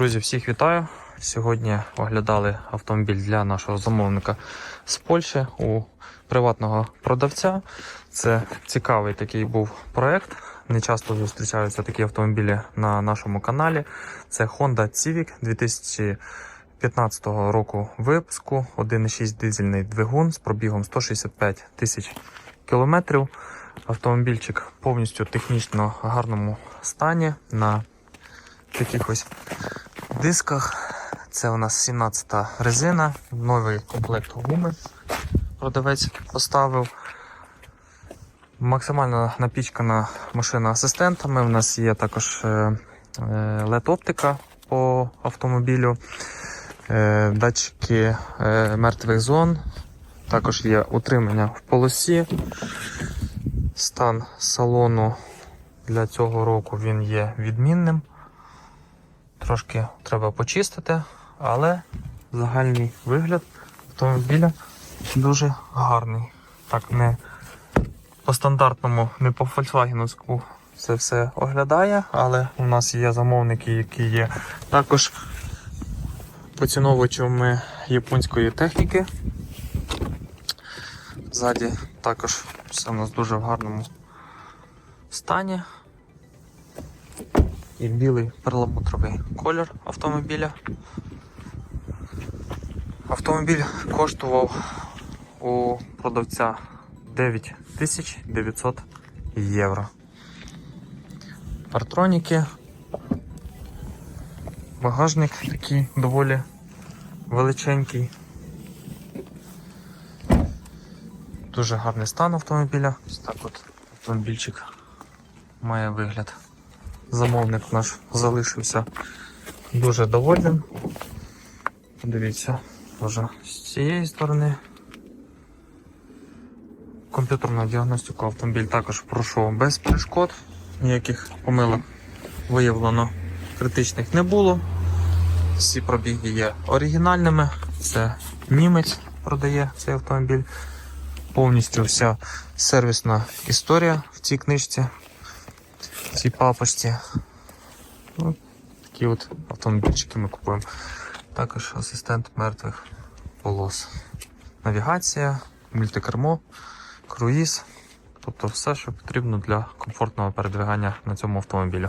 Друзі, всіх вітаю. Сьогодні оглядали автомобіль для нашого замовника з Польщі у приватного продавця. Це цікавий такий був проект. Не часто зустрічаються такі автомобілі на нашому каналі. Це Honda Civic 2015 року випуску, 1,6 дизельний двигун з пробігом 165 тисяч кілометрів. Автомобільчик повністю технічно гарному стані на таких ось дисках. Це у нас 17-та резина, новий комплект гуми продавець поставив. Максимально напічкана машина асистентами. У нас є також LED-оптика по автомобілю, е, датчики е, мертвих зон, також є утримання в полосі. Стан салону для цього року він є відмінним. Трошки треба почистити, але загальний вигляд автомобіля дуже гарний. Так, не по стандартному, не по Volkswagen це все оглядає, але у нас є замовники, які є також поціновувачами японської техніки. Ззаді також все у нас дуже в гарному стані. І білий перламутровий колір автомобіля. Автомобіль коштував у продавця 9900 євро. Партроніки. Багажник такий доволі величенький. Дуже гарний стан автомобіля. Ось так от автомобільчик має вигляд. Замовник наш залишився дуже довольним. Дивіться, вже з цієї сторони. Комп'ютерну діагностику автомобіль також пройшов без перешкод, ніяких помилок виявлено критичних не було. Всі пробіги є оригінальними. Це німець продає цей автомобіль. Повністю вся сервісна історія в цій книжці, цій папочці. Ну, такі от автомобільчики ми купуємо. Також асистент мертвих полос. Навігація, мультикермо, круїз. Тобто все, що потрібно для комфортного передвигання на цьому автомобілі.